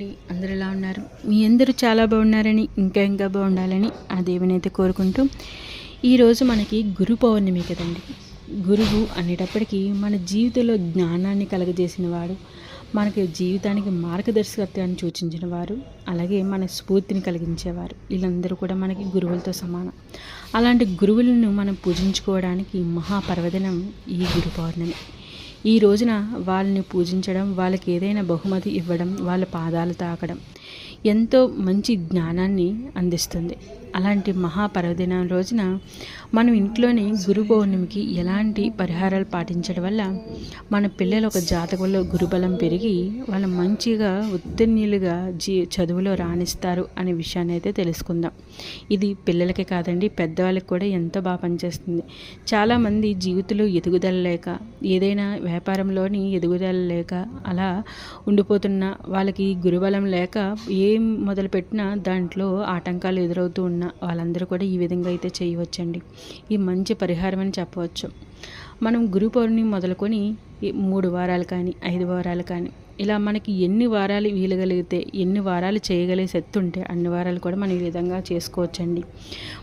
అండి అందరు ఎలా ఉన్నారు? మీ అందరూ చాలా బాగున్నారని ఇంకా ఇంకా బాగుండాలని ఆ దేవుని అయితే కోరుకుంటూ ఈరోజు మనకి గురు పౌర్ణమి కదండి. గురువు అనేటప్పటికీ మన జీవితంలో జ్ఞానాన్ని కలగజేసిన వాడు మనకి జీవితానికి మార్గదర్శకత్వాన్ని సూచించిన వారు అలాగే మన స్ఫూర్తిని కలిగించేవారు. వీళ్ళందరూ కూడా మనకి గురువులతో సమానం. అలాంటి గురువులను మనం పూజించుకోవడానికి మహాపర్వదినం ఈ గురు పౌర్ణమి. ఈ రోజున వాళ్ళని పూజించడం వాళ్ళకి ఏదైనా బహుమతి ఇవ్వడం వాళ్ళ పాదాలు తాకడం ఎంతో మంచి జ్ఞానాన్ని అందిస్తుంది. అలాంటి మహాపర్వదినం రోజున మనం ఇంట్లోనే గురు పౌర్ణమికి ఎలాంటి పరిహారాలు పాటించడం వల్ల మన పిల్లలు ఒక జాతకంలో గురుబలం పెరిగి వాళ్ళు మంచిగా ఉత్తీర్ణులుగా జీ చదువులో రాణిస్తారు అనే విషయాన్ని అయితే తెలుసుకుందాం. ఇది పిల్లలకే కాదండి పెద్దవాళ్ళకి కూడా ఎంతో బాగా పనిచేస్తుంది. చాలామంది జీవితంలో ఎదుగుదల లేక ఏదైనా వ్యాపారంలోని ఎదుగుదల లేక అలా ఉండిపోతున్న వాళ్ళకి గురుబలం లేక ఏం మొదలుపెట్టినా దాంట్లో ఆటంకాలు ఎదురవుతూ ఉన్న వాళ్ళందరూ కూడా ఈ విధంగా అయితే చేయవచ్చండి. ఈ మంచి పరిహారం అని చెప్పవచ్చు. మనం గురు పౌర్ణమి మొదలుకొని మూడు వారాలు కానీ ఐదు వారాలు కానీ ఇలా మనకి ఎన్ని వారాలు వీలగలిగితే ఎన్ని వారాలు చేయగలిగే శక్తి ఉంటే అన్ని వారాలు కూడా మనం ఈ విధంగా చేసుకోవచ్చండి.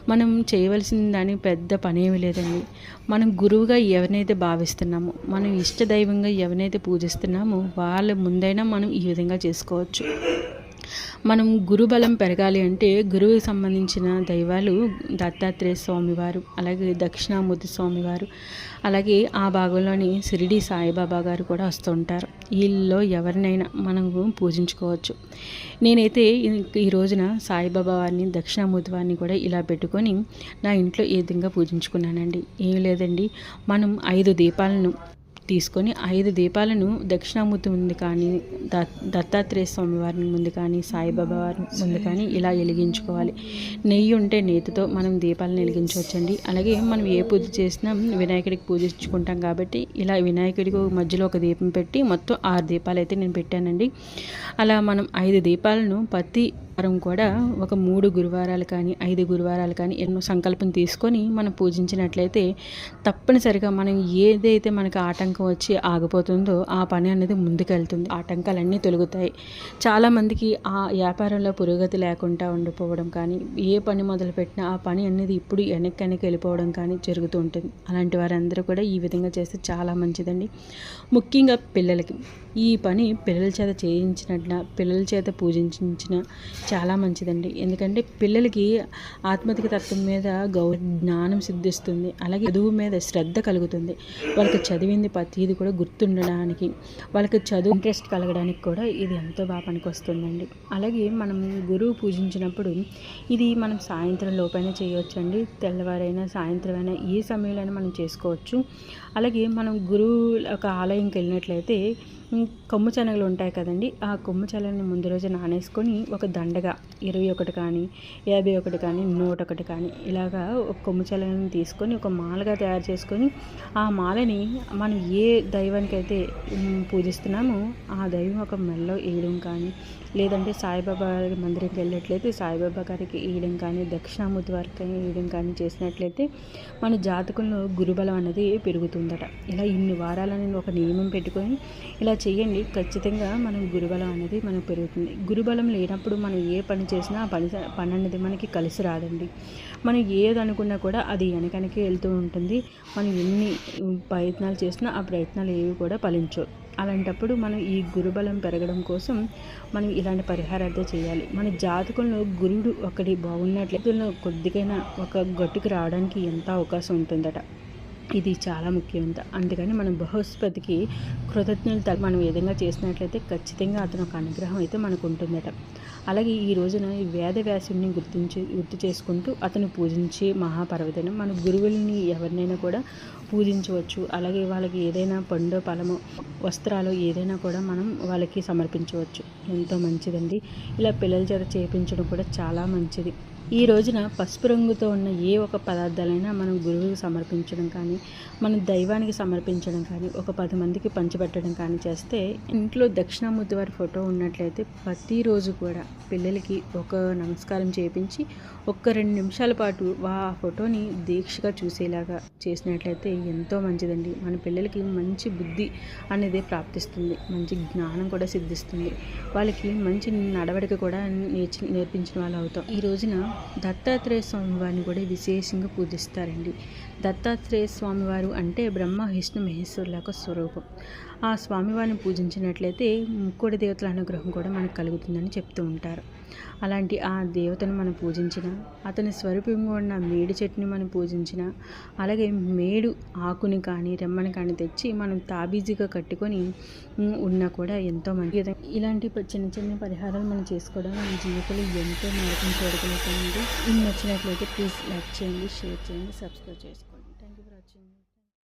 మనం చేయవలసిన దాని పెద్ద పని ఏమి లేదండి. మనం గురువుగా ఎవరినైతే భావిస్తున్నామో మనం ఇష్టదైవంగా ఎవరినైతే పూజిస్తున్నామో వాళ్ళ ముందైనా మనం ఈ విధంగా చేసుకోవచ్చు. మనం గురుబలం పెరగాలి అంటే గురువుకి సంబంధించిన దైవాలు దత్తాత్రేయ స్వామివారు అలాగే దక్షిణామూర్తి స్వామివారు అలాగే ఆ భాగంలోని షిరిడి సాయిబాబా గారు కూడా వస్తుంటారు వీళ్ళలో ఎవరినైనా మనం పూజించుకోవచ్చు. నేనైతే ఈ రోజున సాయిబాబా వారిని దక్షిణామూర్తి వారిని కూడా ఇలా పెట్టుకొని నా ఇంట్లో ఏ విధంగా పూజించుకున్నానండి? ఏం లేదండి. మనం ఐదు దీపాలను తీసుకొని ఐదు దీపాలను దక్షిణామూర్తి ముందు కానీ దత్తాత్రేయ స్వామి వారి ముందు కానీ సాయిబాబా వారి ముందు కానీ ఇలా వెలిగించుకోవాలి. నెయ్యి ఉంటే నేతితో మనం దీపాలను వెలిగించవచ్చండి. అలాగే మనం ఏ పూజ చేసినా వినాయకుడికి పూజించుకుంటాం కాబట్టి ఇలా వినాయకుడికి మధ్యలో ఒక దీపం పెట్టి మొత్తం ఆరు దీపాలు అయితే నేను పెట్టానండి. అలా మనం ఐదు దీపాలను ప్రతి వారం కూడా ఒక మూడు గురువారాలు కానీ ఐదు గురువారాలు కానీ ఎన్నో సంకల్పం తీసుకొని మనం పూజించినట్లయితే తప్పనిసరిగా మనం ఏదైతే మనకు ఆటంకం వచ్చి ఆగిపోతుందో ఆ పని అనేది ముందుకెళ్తుంది. ఆటంకాలన్నీ తొలుగుతాయి. చాలామందికి ఆ వ్యాపారంలో పురోగతి లేకుండా ఉండిపోవడం కానీ ఏ పని మొదలుపెట్టినా ఆ పని అనేది ఇప్పుడు వెనక్కి వెనక్కి వెళ్ళిపోవడం కానీ జరుగుతూ ఉంటుంది. అలాంటి వారందరూ కూడా ఈ విధంగా చేస్తే చాలా మంచిదండి. ముఖ్యంగా పిల్లలకి. ఈ పని పిల్లల చేత చేయించినట్ల పిల్లల చేత పూజించిన చాలా మంచిదండి. ఎందుకంటే పిల్లలకి ఆత్మతిక తత్వం మీద గౌరవ జ్ఞానం సిద్ధిస్తుంది. అలాగే చదువు మీద శ్రద్ధ కలుగుతుంది. వాళ్ళకి చదివింది ప్రతిది కూడా గుర్తుండడానికి వాళ్ళకి చదువు ఇంట్రెస్ట్ కలగడానికి కూడా ఇది ఎంతో బాగా పనికొస్తుందండి. అలాగే మనం గురువు పూజించినప్పుడు ఇది మనం సాయంత్రం లోపైనా చేయవచ్చండి తెల్లవారైనా సాయంత్రం అయినా ఏ సమయంలో మనం చేసుకోవచ్చు. అలాగే మనం గురువు ఒక ఆలయంకి వెళ్ళినట్లయితే కొమ్ము శనగలు ఉంటాయి కదండి. ఆ కొమ్ము శనగని ముందు రోజు నానేసుకొని ఒక దండ పండగ ఇరవై ఒకటి కానీ యాభై ఒకటి కానీ నూట ఒకటి కానీ ఇలాగా ఒక కొమ్ము తీసుకొని ఒక మాలగా తయారు చేసుకొని ఆ మాలని మనం ఏ దైవానికి అయితే పూజిస్తున్నామో ఆ దైవం ఒక మెల్లో వేయడం కానీ లేదంటే సాయిబాబా మందిరంకి వెళ్ళినట్లయితే సాయిబాబా గారికి వేయడం కానీ దక్షిణామూర్తి వారికి వేయడం కానీ చేసినట్లయితే మన జాతకంలో గురుబలం అనేది పెరుగుతుందట. ఇలా ఇన్ని వారాలని ఒక నియమం పెట్టుకొని ఇలా చేయండి. ఖచ్చితంగా మనం గురుబలం అనేది మనకు పెరుగుతుంది. గురుబలం లేనప్పుడు మనం ఏ పని చేసినా ఆ పని పని అనేది మనకి కలిసి రాదండి. మనం ఏది అనుకున్నా కూడా అది వెనకనకే వెళ్తూ ఉంటుంది. మనం ఎన్ని ప్రయత్నాలు చేసినా ఆ ప్రయత్నాలు ఏవి కూడా ఫలించవు. అలాంటప్పుడు మనం ఈ గురుబలం పెరగడం కోసం మనం ఇలాంటి పరిహారాలతో చేయాలి. మన జాతకంలో గురుడు ఒకటి బాగున్నట్లయితే కొద్దిగైనా ఒక గట్టుకు రావడానికి ఎంత అవకాశం ఉంటుందట. ఇది చాలా ముఖ్యమంత. అందుకని మనం బృహస్పతికి కృతజ్ఞత మనం విధంగా చేసినట్లయితే ఖచ్చితంగా అతను ఒక అనుగ్రహం అయితే మనకు ఉంటుందట. అలాగే ఈ రోజున ఈ వేదవ్యాసుని గుర్తించి గుర్తు చేసుకుంటూ అతను పూజించే మహాపర్వదినం మన గురువుల్ని ఎవరినైనా కూడా పూజించవచ్చు. అలాగే వాళ్ళకి ఏదైనా పండు ఫలము వస్త్రాలు ఏదైనా కూడా మనం వాళ్ళకి సమర్పించవచ్చు. ఎంతో మంచిదండి. ఇలా పిల్లల చేత చేయించడం కూడా చాలా మంచిది. ఈ రోజున పసుపు రంగుతో ఉన్న ఏ ఒక పదార్థాలైనా మనం గురువుకి సమర్పించడం కానీ మన దైవానికి సమర్పించడం కానీ ఒక పది మందికి పంచిపెట్టడం కానీ చేస్తే ఇంట్లో దక్షిణామూర్తి వారి ఫోటో ఉన్నట్లయితే ప్రతిరోజు కూడా పిల్లలకి ఒక నమస్కారం చేపించి ఒక్క రెండు నిమిషాల పాటు ఆ ఫోటోని దీక్షగా చూసేలాగా చేసినట్లయితే ఎంతో మంచిదండి. మన పిల్లలకి మంచి బుద్ధి అనేది ప్రాప్తిస్తుంది. మంచి జ్ఞానం కూడా సిద్ధిస్తుంది. వాళ్ళకి మంచి నడవడిక కూడా నేర్చి నేర్పించిన వాళ్ళు అవుతాం. ఈ రోజున దత్తాత్రేయ స్వామి వారిని కూడా విశేషంగా పూజిస్తారండి. దత్తాత్రేయ స్వామివారు అంటే బ్రహ్మ విష్ణు మహేశ్వరుల యొక్క స్వరూపం. ఆ స్వామివారిని పూజించినట్లయితే ముక్కోడి దేవతల అనుగ్రహం కూడా మనకు కలుగుతుందని చెప్తూ ఉంటారు. అలాంటి ఆ దేవతను మనం పూజించిన అతని స్వరూపంగా ఉన్న మేడి చెట్టుని మనం పూజించిన అలాగే మేడు ఆకుని కానీ రెమ్మని కానీ తెచ్చి మనం తాబీజీగా కట్టుకొని ఉన్నా కూడా ఎంతో మంచి ఇలాంటి చిన్న చిన్న పరిహారాలు మనం చేసుకోవడం మన జీవితంలో ఎంతో మార్గం చేరుకునేటువంటి ఇది నచ్చినట్లయితే ప్లీజ్ లైక్ చేయండి షేర్ చేయండి సబ్స్క్రైబ్ చేసుకోండి.